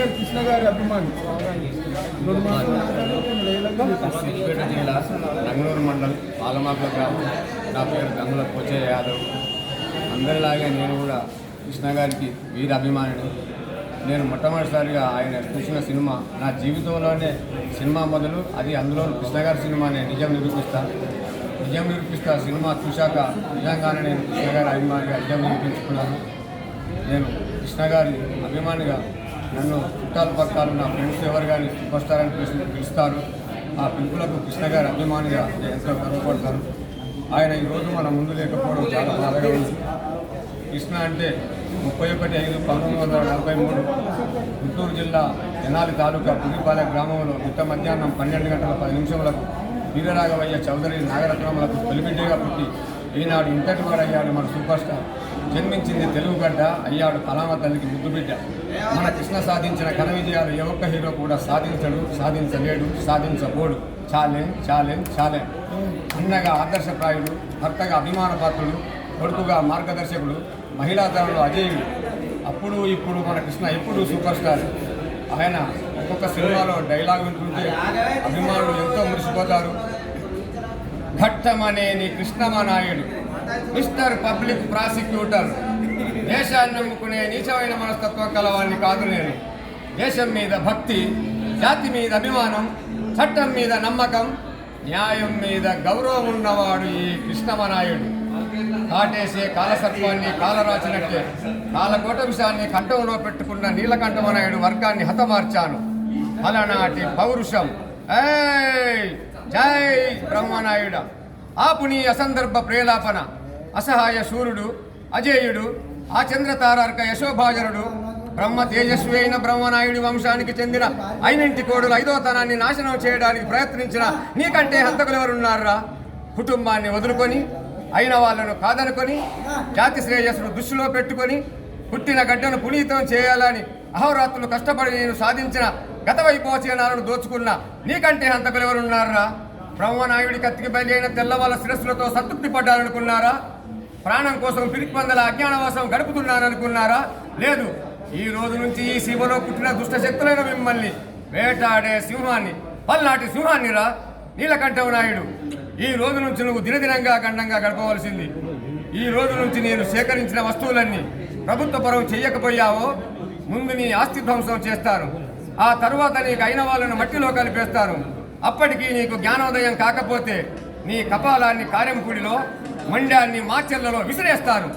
కృష్ణ గారి అభిమాని? సిద్దిపేట జిల్లా రంగనూరు మండలం పాలమాకుల గ్రామం. నా పేరు గంగుల పోచయ్య యాదవ్. అందరిలాగే నేను కూడా కృష్ణ గారికి వీర అభిమానిని. నేను మొట్టమొదటిసారిగా ఆయన చూసిన సినిమా. నా జీవితంలోనే సినిమా మొదలు. అది అందులో కృష్ణ గారి సినిమానే నిజం నిరూపిస్తా. నిజం నిరూపిస్తా సినిమా చూశాక నిజంగానే నేను కృష్ణ గారి అభిమానిగా నిజం నిరూపించుకున్నాను. నేను కృష్ణ గారి అభిమానిగా నన్ను చుట్టాల పక్కల నా ఫ్రెండ్స్ ఎవరు కానీ సూపర్ స్టార్ అని పిలిచి పిలుస్తారు. ఆ పిలుపులకు కృష్ణ గారి అభిమానిగా ఎంతో గర్వపడతాను ఆయన ఈరోజు మన ముందు లేకపోవడం చాలా బాధగా ఉంది. కృష్ణ అంటే ముప్పై ఒకటి ఐదు పంతొమ్మిది వందల నలభై మూడు గుంటూరు జిల్లా తెనాలి తాలూకా పులిపాలె గ్రామంలో గుట్ట మధ్యాహ్నం పన్నెండు గంటల పది నిమిషములకు వీరరాఘవయ్య చౌదరి నాగరత్నములకు తొలిబిడ్డగా పుట్టి ఈనాడు ఇంతటి వాడయ్యాడు మన సూపర్ స్టార్ జన్మించింది తెలుగుగడ్డ అయ్యాడు కలామ తల్లికి ముద్దు బిడ్డ. మన కృష్ణ సాధించిన ఘన విజయాలు ఏ ఒక్క హీరో కూడా సాధించడు సాధించలేడు సాధించబోడు. చాలే చాలే చాలే. అన్నగా ఆదర్శప్రాయుడు భర్తగా అభిమాన పాత్రుడు కొడుకుగా మార్గదర్శకుడు మహిళా తరంలో అజేయుడు. అప్పుడు ఇప్పుడు మన కృష్ణ ఎప్పుడు సూపర్ స్టార్ ఆయన ఒక్కొక్క సినిమాలో డైలాగ్ వింటుంటే అభిమానులు ఎంతో మురిసిపోతారు. Ghattamaneni Krishnamanaidu mister public prosecutor. దేశాన్ని నమ్ముకునే నీచమైన మనస్తత్వం కలవాడిని కాదు నేను. దేశం మీద భక్తి జాతి మీద అభిమానం చట్టం మీద నమ్మకం న్యాయం మీద గౌరవం ఉన్నవాడు ఈ కృష్ణమనాయుడు. కాటేసే కాలసర్పాన్ని కాలరాచినట్టే. కాలకోట విషాన్ని కంఠంలో పెట్టుకున్న నీలకంఠమనాయుడు వర్గాన్ని హతమార్చాను. అలనాటి పౌరుషం. ఏయ్! జై బ్రహ్మనాయుడ. ఆపు నీ అసందర్భ ప్రేలాపన. అసహాయ శూరుడు అజేయుడు ఆ చంద్రతారార్క యశోభాజనుడు బ్రహ్మ తేజస్వి అయిన బ్రహ్మనాయుడి వంశానికి చెందిన ఐనింటి కోడులు ఐదో తనాన్ని నాశనం చేయడానికి ప్రయత్నించిన నీకంటే హంతకులు ఎవరున్నారా కుటుంబాన్ని వదులుకొని అయిన వాళ్ళను కాదనుకొని జాతి శ్రేయస్సును దృష్టిలో పెట్టుకొని పుట్టిన గడ్డను పునీతం చేయాలని అహోరాత్రులు కష్టపడి నేను సాధించిన గత వైపోచనాలను దోచుకున్న నీకంటే హంతకులు ఎవరున్నారా బ్రహ్మనాయుడి కత్తికి బయలైన తెల్లవాళ్ళ శిరస్సులతో సంతృప్తి పడ్డారనుకున్నారా? ప్రాణం కోసం పిరికిపందల అజ్ఞానవాసం గడుపుతున్నారనుకున్నారా? లేదు ఈ రోజు నుంచి ఈ సీమలో పుట్టిన దుష్ట శక్తులైన మిమ్మల్ని వేటాడే సింహాన్ని పల్నాటి సింహాన్ని రా నీలకంఠవ నాయుడు ఈ రోజు నుంచి నువ్వు దినదినంగా గండంగా గడపవలసింది. ఈ రోజు నుంచి నేను సేకరించిన వస్తువులన్నీ ప్రభుత్వ పరం చెయ్యకపోయావో ముందు నీ ఆస్తి ధ్వంసం చేస్తారు. ఆ తరువాత నీకు అయిన వాళ్ళను మట్టిలో కలిపేస్తారు. అప్పటికి నీకు జ్ఞానోదయం కాకపోతే నీ కపాలాన్ని కార్యంపూడిలో మండ్యాన్ని మాచెల్లలో విసిరేస్తారు.